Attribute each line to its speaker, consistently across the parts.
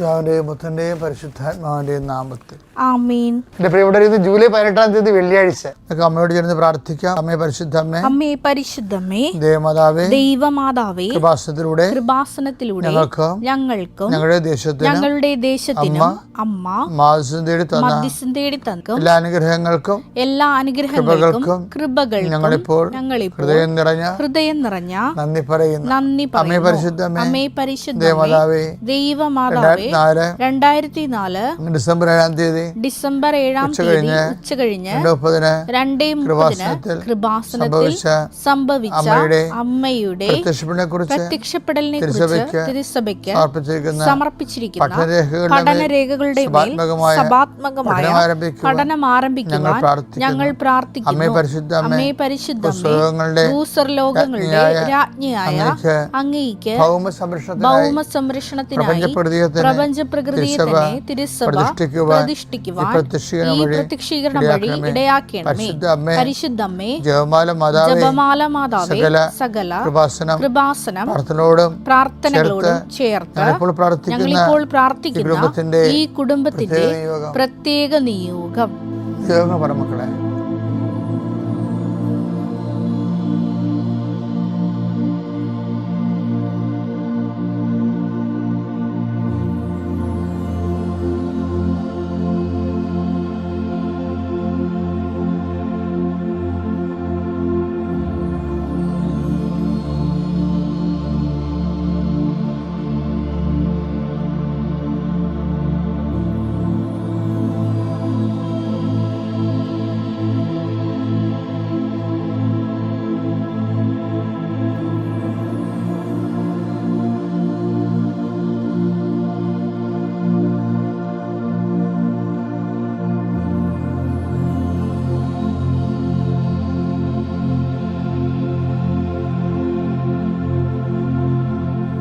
Speaker 1: പിതാവിന്റെയും പുത്രന്റെയും പരിശുദ്ധാത്മാവിന്റെയും നാമത്തിൽ. എന്റെ പ്രിയപ്പെട്ടവർ ഇന്ന് ജൂലൈ പതിനെട്ടാം തീയതി വെള്ളിയാഴ്ച. നമുക്ക് അമ്മയോട് ചേർന്ന് പ്രാർത്ഥിക്കാം. അമ്മയെ പരിശുദ്ധ അമ്മയെ
Speaker 2: അമ്മേ പരിശുദ്ധമ്മേ
Speaker 1: ദേവമാതാവേ.
Speaker 2: ദൈവമാതാവേ.
Speaker 1: കൃപാസനത്തിലൂടെ
Speaker 2: കൃപാസനത്തിലൂടെ
Speaker 1: ഞങ്ങൾക്ക്
Speaker 2: ഞങ്ങൾക്കും
Speaker 1: ഞങ്ങളുടെ ദേശത്തിന്
Speaker 2: ഞങ്ങളുടെ ദേശത്തിനും അമ്മ
Speaker 1: മാസം തേടി തന്ന
Speaker 2: മധ്യസ്ഥം തേടി തന്ന
Speaker 1: എല്ലാ അനുഗ്രഹങ്ങൾക്കും
Speaker 2: എല്ലാ അനുഗ്രഹങ്ങൾക്കും കൃപകൾ
Speaker 1: ഞങ്ങളിപ്പോൾ
Speaker 2: ഞങ്ങളിപ്പോൾ
Speaker 1: ഹൃദയം നിറഞ്ഞ
Speaker 2: ഹൃദയം നിറഞ്ഞ
Speaker 1: നന്ദി പറയുന്നു.
Speaker 2: നന്ദി
Speaker 1: അമ്മയെ അമ്മേ
Speaker 2: അമ്മേ പരിശുദ്ധ
Speaker 1: ദേവമാതാവേ.
Speaker 2: ദൈവമാതാവേ. രണ്ടായിരത്തി നാല്
Speaker 1: ഡിസംബർ ഏഴാം തീയതി.
Speaker 2: ഡിസംബർ ഏഴാം തീയതി ഉച്ച കഴിഞ്ഞ്
Speaker 1: രണ്ട് മുപ്പതിന്
Speaker 2: രണ്ടേ മുപ്പതിന്
Speaker 1: കൃപാസനത്തിൽ സംഭവിച്ച അമ്മയുടെ
Speaker 2: പ്രത്യക്ഷപ്പെടലിനെ കുറിച്ച്
Speaker 1: തിരുസഭയ്ക്ക് സമർപ്പിച്ചിരിക്കുന്ന പഠനരേഖകളുടെ സഭാത്മകമായ പഠനം ആരംഭിക്കുവാൻ ഞങ്ങൾ പ്രാർത്ഥിക്കുന്നു. അമ്മേ പരിശുദ്ധ പുസ്തകങ്ങളുടെ
Speaker 2: ഭൂസ്വർലോകങ്ങളുടെ
Speaker 1: രാജ്ഞിയായ അങ്ങയ്ക്ക് ഭൗമ സംരക്ഷണത്തിനായി പ്രപഞ്ചപ്രകൃതിയെ
Speaker 2: പ്രപഞ്ച പ്രകൃതിയെ തന്നെ തിരുസഭ
Speaker 1: പ്രതിഷ്ഠിക്കുവാൻ
Speaker 2: പ്രതിഷ്ഠിക്കുവാൻ
Speaker 1: ഈ പ്രത്യക്ഷീകരണം
Speaker 2: ഈ
Speaker 1: വഴി ഇടയാക്കണമേ.
Speaker 2: ഇടയാക്കണമേ.
Speaker 1: പരിശുദ്ധ അമ്മേ
Speaker 2: പരിശുദ്ധമ്മേ
Speaker 1: ജപമാല മാതാവേ
Speaker 2: ജപമാല മാതാവേ
Speaker 1: സകല
Speaker 2: സകല
Speaker 1: കൃപാസനം
Speaker 2: കൃപാസനം
Speaker 1: പ്രാർത്ഥനയോടും
Speaker 2: പ്രാർത്ഥനകളോടും ചേർത്ത്
Speaker 1: ഞങ്ങളിപ്പോൾ പ്രാർത്ഥിക്കുന്ന ഈ കുടുംബത്തിന്റെ പ്രത്യേക നിയോഗം.
Speaker 2: നിയോഗം.
Speaker 1: പറമക്കളെ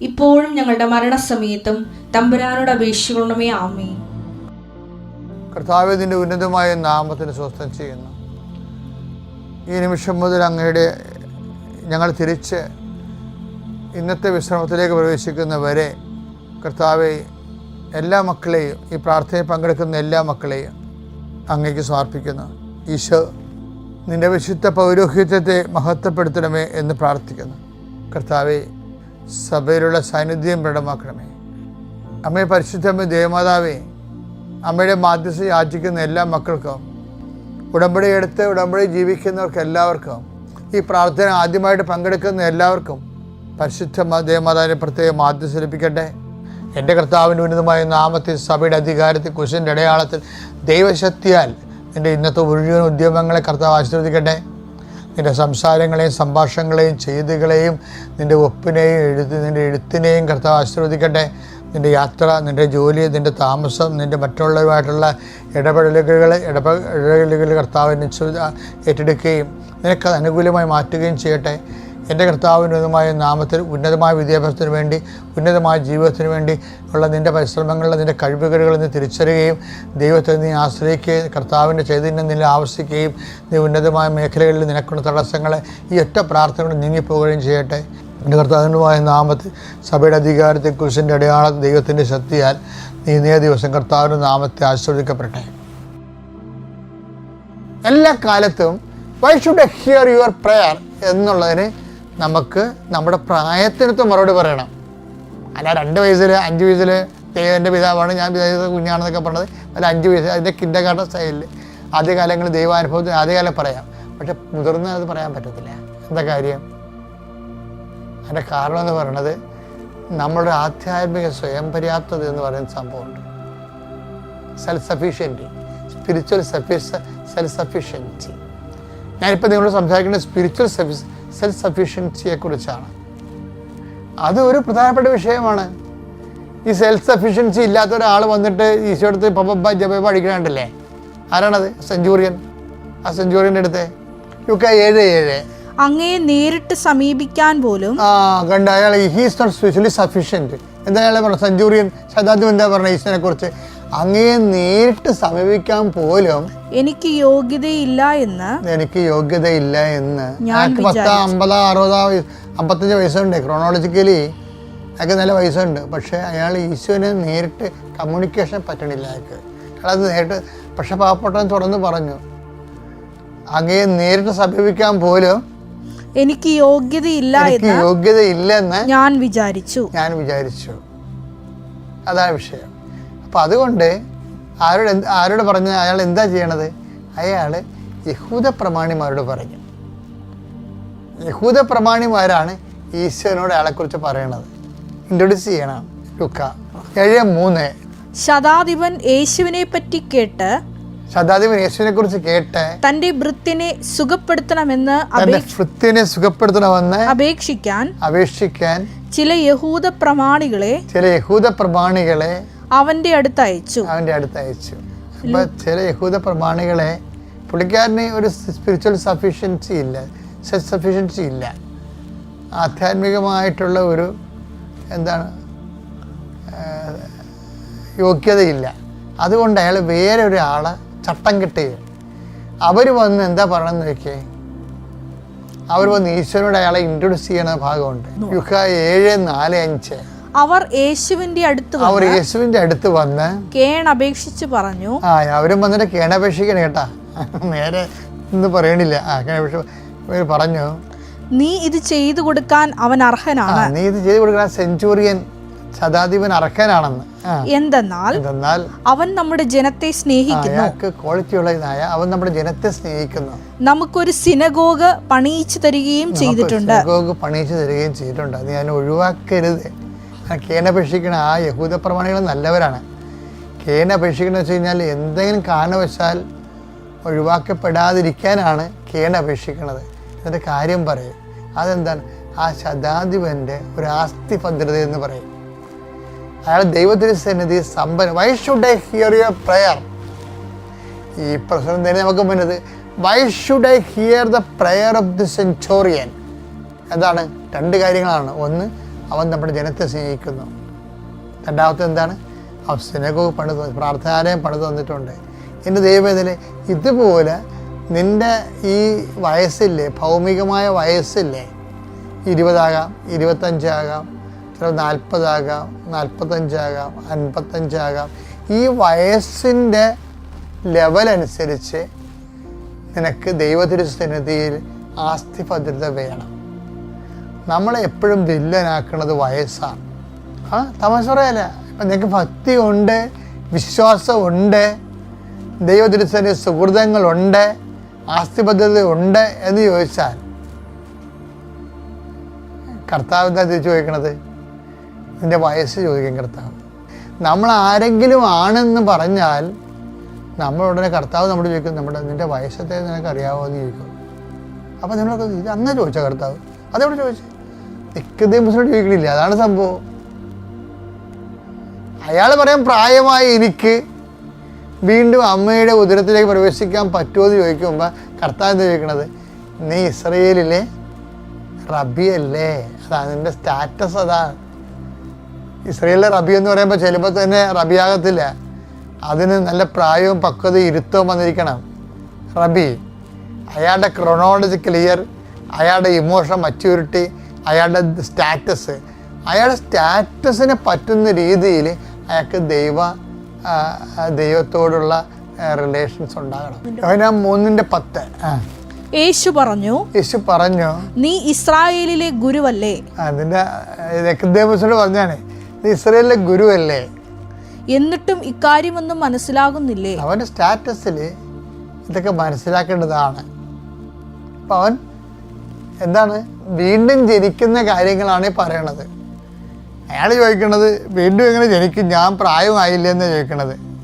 Speaker 3: ഇപ്പോഴും ഞങ്ങളുടെ മരണസമയത്തും തമ്പുരാനോട് അപേക്ഷിക്കണമേ ആമേ
Speaker 1: കർത്താവിന്റെ ഉന്നതമായ നാമത്തിന് സ്വസ്ഥം ചെയ്യുന്നു. ഈ നിമിഷം മുതൽ അങ്ങയുടെ ഞങ്ങൾ തിരിച്ച് ഇന്നത്തെ വിശ്രമത്തിലേക്ക് പ്രവേശിക്കുന്നവരെ കർത്താവെ എല്ലാ മക്കളെയും ഈ പ്രാർത്ഥനയിൽ പങ്കെടുക്കുന്ന എല്ലാ മക്കളെയും അങ്ങേക്ക് സമർപ്പിക്കുന്നു. ഈശോ നിന്റെ വിശുദ്ധ പൗരോഹിത്യത്തെ മഹത്വപ്പെടുത്തണമേ എന്ന് പ്രാർത്ഥിക്കുന്നു. കർത്താവെ സഭയിലുള്ള സാന്നിധ്യം പ്രകടമാക്കണമേ. അമ്മയെ പരിശുദ്ധമ്മ ദേവമാതാവേ അമ്മയുടെ മാധ്യസ്ഥ യാചിക്കുന്ന എല്ലാ മക്കൾക്കും ഉടമ്പടി എടുത്ത് ഉടമ്പടി ജീവിക്കുന്നവർക്ക് എല്ലാവർക്കും ഈ പ്രാർത്ഥന ആദ്യമായിട്ട് പങ്കെടുക്കുന്ന എല്ലാവർക്കും പരിശുദ്ധ ദേവമാതാവിനെ പ്രത്യേകം മാധ്യസ്ഥ ലഭിക്കട്ടെ. എന്റെ കർത്താവിന്റെ ഉന്നതമായ നാമത്തിൽ സഭയുടെ അധികാരത്തിൽ കുശിന്റെ അടയാളത്തിൽ ദൈവശക്തിയാൽ എന്റെ ഇന്നത്തെ മുഴുവൻ ഉദ്യമങ്ങളെ കർത്താവ് ആശീർവദിക്കട്ടെ. നിന്റെ സംസാരങ്ങളെയും സംഭാഷണങ്ങളെയും ചെയ്തികളെയും നിന്റെ ഒപ്പിനെയും എഴുത്ത് നിന്റെ എഴുത്തിനെയും കർത്താവ് ആശീർവദിക്കട്ടെ. നിന്റെ യാത്ര നിന്റെ ജോലി നിന്റെ താമസം നിന്റെ മറ്റുള്ളവരുമായിട്ടുള്ള ഇടപെടലുകൾ ഇടപെടലുകൾ കർത്താവിനെ ഏറ്റെടുക്കുകയും നിനക്കത് അനുകൂലമായി മാറ്റുകയും ചെയ്യട്ടെ. എന്റെ കർത്താവിനുമായ നാമത്തിൽ ഉന്നതമായ വിദ്യാഭ്യാസത്തിന് വേണ്ടി ഉന്നതമായ ജീവിതത്തിന് വേണ്ടി ഉള്ള നിന്റെ പരിശ്രമങ്ങളിൽ നിന്റെ കഴിവുകളിൽ നീ തിരിച്ചറിയുകയും ദൈവത്തെ നീ ആശ്രയിക്കുകയും കർത്താവിന്റെ ചൈതന്യം നിന്നെ ആവശ്യിക്കുകയും നീ ഉന്നതമായ മേഖലകളിൽ നിനക്കുള്ള തടസ്സങ്ങളെ ഈ ഒറ്റ പ്രാർത്ഥനകൾ നീങ്ങിപ്പോവുകയും ചെയ്യട്ടെ. എന്റെ കർത്താവിനുമായ നാമത്തിൽ സഭയുടെ അധികാരത്തെ കുരിശിന്റെ അടയാള ദൈവത്തിന്റെ ശക്തിയാൽ നീ ഇന്നേ ദിവസം കർത്താവിന്റെ നാമത്തെ ആശ്രയിക്കപ്പെട്ടെ എല്ലാ കാലത്തും why should hear your prayer എന്നുള്ളതിന് നമുക്ക് നമ്മുടെ പ്രായത്തിനൊത്ത് മറുപടി പറയണം. അല്ല രണ്ട് വയസ്സിൽ അഞ്ച് വയസ്സിൽ ദൈവന്റെ പിതാവാണ് ഞാൻ പിതാവ് കുഞ്ഞാണെന്നൊക്കെ പറഞ്ഞത്. അല്ല അഞ്ച് വയസ്സ് അതിന്റെ കിന്റെ കാട്ട സ്റ്റൈലിൽ ആദ്യകാലങ്ങളിൽ ദൈവാനുഭവത്തിൽ ആദ്യകാലം പറയാം. പക്ഷെ മുതിർന്ന അത് പറയാൻ പറ്റത്തില്ല. എന്താ കാര്യം? അതിന്റെ കാരണം എന്ന് പറയുന്നത് നമ്മുടെ ആധ്യാത്മിക സ്വയം പര്യാപ്തത എന്ന് പറയുന്ന സംഭവമുണ്ട്. Self sufficiently spiritual suffice self sufficiency ഞാനിപ്പോൾ നിങ്ങളോട് സംസാരിക്കുന്നത് സ്പിരിച്വൽ സെൽഫ് സഫീഷ്യൻസിയെ കുറിച്ചാണ് അത് ഒരു പ്രധാനപ്പെട്ട വിഷയമാണ്. ഈ സെൽഫ് സഫീഷ്യൻസി ഇല്ലാത്ത ഒരാൾ വന്നിട്ട് ഈശോ അടുത്ത് പപ്പ ജപ അടിക്കണുണ്ടല്ലേ ആരാണത്? സെഞ്ചൂറിയൻ. ആ സെഞ്ചൂറിയന്റെ അടുത്ത്. യുക്ക ഏഴ് ഏഴ്.
Speaker 2: അങ്ങയെ നേരിട്ട് സമീപിക്കാൻ പോലും
Speaker 1: ആ കണ്ട അയാൾ ഹീസ് നോട്ട് സ്പെഷ്യലി സഫീഷ്യന്റ് എന്താ അയാളെ പറഞ്ഞു സെഞ്ചൂറിയൻ ശതാബ്ദം എന്താ പറഞ്ഞ ഈശോനെ കുറിച്ച്. അങ്ങയെ നേരിട്ട് സമീപിക്കാൻ പോലും
Speaker 2: എനിക്ക് യോഗ്യതയില്ല എന്ന്
Speaker 1: എനിക്ക് യോഗ്യതയില്ല എന്ന്.
Speaker 2: ഞാൻ
Speaker 1: പത്ത് അമ്പതാ അറുപതാ വയസ്സ് അമ്പത്തഞ്ച് വയസ്സുണ്ട്. ക്രോണോളജിക്കലി അയാൾക്ക് നല്ല വയസ്സുണ്ട്. പക്ഷേ അയാൾ ഈശോനെ നേരിട്ട് കമ്മ്യൂണിക്കേഷൻ പറ്റണില്ല അയാൾക്ക്. അയാളത് നേരിട്ട് പക്ഷെ പാവപ്പെട്ടവൻ തുടർന്ന് പറഞ്ഞു അങ്ങയെ നേരിട്ട് സമീപിക്കാൻ പോലും
Speaker 2: എനിക്ക് യോഗ്യതയില്ല
Speaker 1: യോഗ്യതയില്ലെന്ന്
Speaker 2: ഞാൻ വിചാരിച്ചു.
Speaker 1: ഞാൻ വിചാരിച്ചു. അതാണ് വിഷയം. അപ്പം അതുകൊണ്ട് ആരോട് എന്ത് ആരോട് പറഞ്ഞ് അയാൾ എന്താ ചെയ്യണത്? അയാൾ യഹൂദ പ്രമാണിമാരോട് പറഞ്ഞു. യഹൂദ പ്രമാണിമാരാണ് ഈശോനോട് അയാളെക്കുറിച്ച് പറയണത്. ഇൻട്രൊഡ്യൂസ് ചെയ്യണം. ലുക്ക ഏഴ് മൂന്ന്.
Speaker 2: ശതാധിപൻ യേശുവിനെ പറ്റി കേട്ട്
Speaker 1: ശതാധിപൻ യേശുവിനെ കുറിച്ച് കേട്ട്
Speaker 2: തന്റെ വൃത്തിനെ സുഖപ്പെടുത്തണമെന്ന്
Speaker 1: വൃത്തിനെ സുഖപ്പെടുത്തണമെന്ന്
Speaker 2: അപേക്ഷിക്കാൻ
Speaker 1: അപേക്ഷിക്കാൻ
Speaker 2: ചില യഹൂദ പ്രമാണികളെ
Speaker 1: ചില യഹൂദ പ്രമാണികളെ
Speaker 2: അവന്റെ അടുത്ത് അയച്ചു
Speaker 1: അവന്റെ അടുത്ത് അയച്ചു അപ്പൊ ചില യഹൂദ പ്രമാണികളെ പുള്ളിക്കാരന് ഒരു സ്പിരിച്വൽ സഫീഷ്യൻസി ഇല്ല സെൽഫ് സഫീഷ്യൻസി ഇല്ല. ആധ്യാത്മികമായിട്ടുള്ള ഒരു എന്താണ് യോഗ്യതയില്ല. അതുകൊണ്ട് അയാൾ വേറെ ഒരാളെ ചട്ടം കിട്ടുകയും അവർ വന്ന് എന്താ പറയണമെന്ന് വെക്കേ അവർ വന്ന് ഈശ്വരനോട് അയാളെ ഇൻട്രൊഡ്യൂസ് ചെയ്യണ ഭാഗമുണ്ട്. യുഹ ഏഴ് നാല് അഞ്ച്.
Speaker 2: അവർ യേശുവിന്റെ അടുത്ത്
Speaker 1: അവർ യേശുവിന്റെ അടുത്ത് വന്ന്
Speaker 2: കേണപേക്ഷിച്ച് പറഞ്ഞു.
Speaker 1: ആ അവരും വന്നിട്ട് കേണപേക്ഷിക്കണം കേട്ടാ. നേരെ ഇന്ന് പറയണില്ല. ആ കേണപേക്ഷ പറഞ്ഞു
Speaker 2: നീ ഇത് ചെയ്തു കൊടുക്കാൻ അവൻ അർഹനാണ്.
Speaker 1: നീ ഇത് ചെയ്തു കൊടുക്കാൻ സെഞ്ചുറിയൻ ശതാധിപൻ അർഹനാണെന്ന്.
Speaker 2: എന്തെന്നാൽ
Speaker 1: എന്തെന്നാൽ
Speaker 2: അവൻ നമ്മുടെ ജനത്തെ സ്നേഹിക്കുന്നു.
Speaker 1: അയാൾക്ക് ക്വാളിറ്റി ഉള്ളതായ അവൻ നമ്മുടെ ജനത്തെ സ്നേഹിക്കുന്നു.
Speaker 2: നമുക്കൊരു സിനഗോഗ് പണിയിച്ചു തരികയും ചെയ്തിട്ടുണ്ട്.
Speaker 1: സിനഗോഗ് പണിയിച്ചു തരികയും ചെയ്തിട്ടുണ്ട്. അത് ഞാൻ ഒഴിവാക്കരുത്. ആ കേണപേക്ഷിക്കണ ആ യഹൂദ പ്രമാണികൾ നല്ലവരാണ്. കേണപേക്ഷിക്കണമെന്ന് വെച്ച് കഴിഞ്ഞാൽ എന്തെങ്കിലും കാരണവശാൽ ഒഴിവാക്കപ്പെടാതിരിക്കാനാണ് കേണപേക്ഷിക്കണത് എന്നിട്ട് കാര്യം പറയും. അതെന്താണ്? ആ ശതാധിപന്റെ ഒരു ആസ്തി ഭദ്രത എന്ന് പറയും. അയാൾ ദൈവത്തിന് സന്നിധി സമ്പന്ന. Why should I hear your prayer ഈ പ്രശ്നം തന്നെ നമുക്ക് മുന്നത് why should I hear the prayer of the centurion എന്താണ് രണ്ട് കാര്യങ്ങളാണ്. ഒന്ന് അവൻ നമ്മുടെ ജനത്തെ സ്നേഹിക്കുന്നു. രണ്ടാമത്തെ എന്താണ്? അവൻ സ്നേഹവും പണിത് പ്രാർത്ഥനാലയം പണിത് തന്നിട്ടുണ്ട്. എന്റെ ദൈവത്തിലെ ഇതുപോലെ നിന്റെ ഈ വയസ്സില്ലേ ഭൗമികമായ വയസ്സില്ലേ ഇരുപതാകാം ഇരുപത്തഞ്ചാകാം ചില നാൽപ്പതാകാം നാൽപ്പത്തഞ്ചാകാം അൻപത്തഞ്ചാകാം ഈ വയസ്സിന്റെ ലെവൽ അനുസരിച്ച് നിനക്ക് ആസ്തി ഭദ്രത വേണം. നമ്മളെ എപ്പോഴും വില്ലനാക്കുന്നത് വയസ്സാണ്. ആ തമാശ പറയല്ല ഇപ്പം നിങ്ങൾക്ക് ഭക്തി ഉണ്ട് വിശ്വാസമുണ്ട് ദൈവതിരുസന്നിധി സുഹൃതങ്ങളുണ്ട് ആസ്തിബദ്ധത ഉണ്ട് എന്ന് ചോദിച്ചാൽ കർത്താവ് എന്താ തിരിച്ചു ചോദിക്കണത്? നിന്റെ വയസ്സ് ചോദിക്കും കർത്താവ്. നമ്മൾ ആരെങ്കിലും ആണെന്ന് പറഞ്ഞാൽ നമ്മൾ ഉടനെ കർത്താവ് നമ്മൾ ചോദിക്കും നമ്മുടെ നിന്റെ വയസ്സത്തെ നിനക്ക് അറിയാവോ എന്ന് ചോദിക്കും. അപ്പോൾ നിങ്ങളൊക്കെ ഇത് ചോദിച്ചാൽ ചോദിച്ച കർത്താവ്. അതെവിടെ ചോദിച്ചു? നിക്കതേ മുസ്ലിം ചോദിക്കണില്ല അതാണ് സംഭവം. അയാൾ പറയാൻ പ്രായമായ എനിക്ക് വീണ്ടും അമ്മയുടെ ഉദരത്തിലേക്ക് പ്രവേശിക്കാൻ പറ്റുമോ എന്ന് ചോദിക്കുമ്പോൾ കർത്താവ് ചോദിക്കണത്? നീ ഇസ്രയേലിലെ റബിയല്ലേ അതാ നിന്റെ സ്റ്റാറ്റസ് അതാണ് ഇസ്രയേലിലെ റബി എന്ന് പറയുമ്പോൾ ചിലപ്പോൾ തന്നെ റബിയാകത്തില്ല അതിന് നല്ല പ്രായവും പക്വതയും ഇരുത്തവും വന്നിരിക്കണം. റബി അയാളുടെ ക്രൊണോളജിക്കൽ ഇയർ അയാളുടെ ഇമോഷൻ മച്യൂരിറ്റി അയാളുടെ സ്റ്റാറ്റസ്. അയാളുടെ സ്റ്റാറ്റസിനെ പറ്റുന്ന രീതിയിൽ അയാൾക്ക് ദൈവ ദൈവത്തോടുള്ള റിലേഷൻസ് ഉണ്ടാകണം. അവന് മൂന്നിന്റെ പത്ത്.
Speaker 2: യേശു പറഞ്ഞു
Speaker 1: യേശു പറഞ്ഞു
Speaker 2: നീ ഇസ്രായേലിലെ ഗുരുവല്ലേ?
Speaker 1: അതിന്റെ ദേവസ്വോട് പറഞ്ഞാണ്. നീ ഇസ്രായേലിലെ ഗുരുവല്ലേ?
Speaker 2: എന്നിട്ടും ഇക്കാര്യമൊന്നും മനസ്സിലാകുന്നില്ലേ?
Speaker 1: അവന്റെ സ്റ്റാറ്റസിൽ ഇതൊക്കെ മനസ്സിലാക്കേണ്ടതാണ്. അപ്പം അവൻ എന്താണ്? വീണ്ടും ജനിക്കുന്ന കാര്യങ്ങളാണ് പറയണത്. അയാൾ ചോദിക്കണത് വീണ്ടും എങ്ങനെ ജനിക്കും? ഞാൻ പ്രായമായില്ല? എന്ന് ചോദിക്കണത്.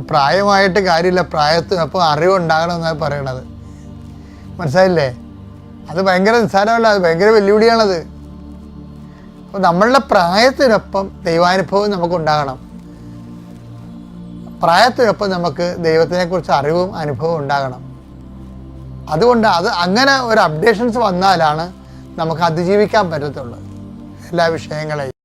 Speaker 1: പ്രായമായിട്ട് കാര്യമില്ല പ്രായത്ത് അപ്പോൾ അറിവുണ്ടാകണം എന്നാണ് പറയണത്. മനസ്സിലായില്ലേ? അത് ഭയങ്കര നിസ്സാരമല്ല അത് ഭയങ്കര വെല്ലുവിളിയാണത്. അപ്പോൾ നമ്മളുടെ പ്രായത്തിനൊപ്പം ദൈവാനുഭവം നമുക്കുണ്ടാകണം. പ്രായത്തിനൊപ്പം നമുക്ക് ദൈവത്തിനെക്കുറിച്ച് അറിവും അനുഭവവും ഉണ്ടാകണം. അതുകൊണ്ട് അത് അങ്ങനെ ഒരു അപ്ഡേഷൻസ് വന്നാലാണ് നമുക്ക് അതിജീവിക്കാൻ പറ്റത്തുള്ളൂ. എല്ലാ വിഷയങ്ങളെയും.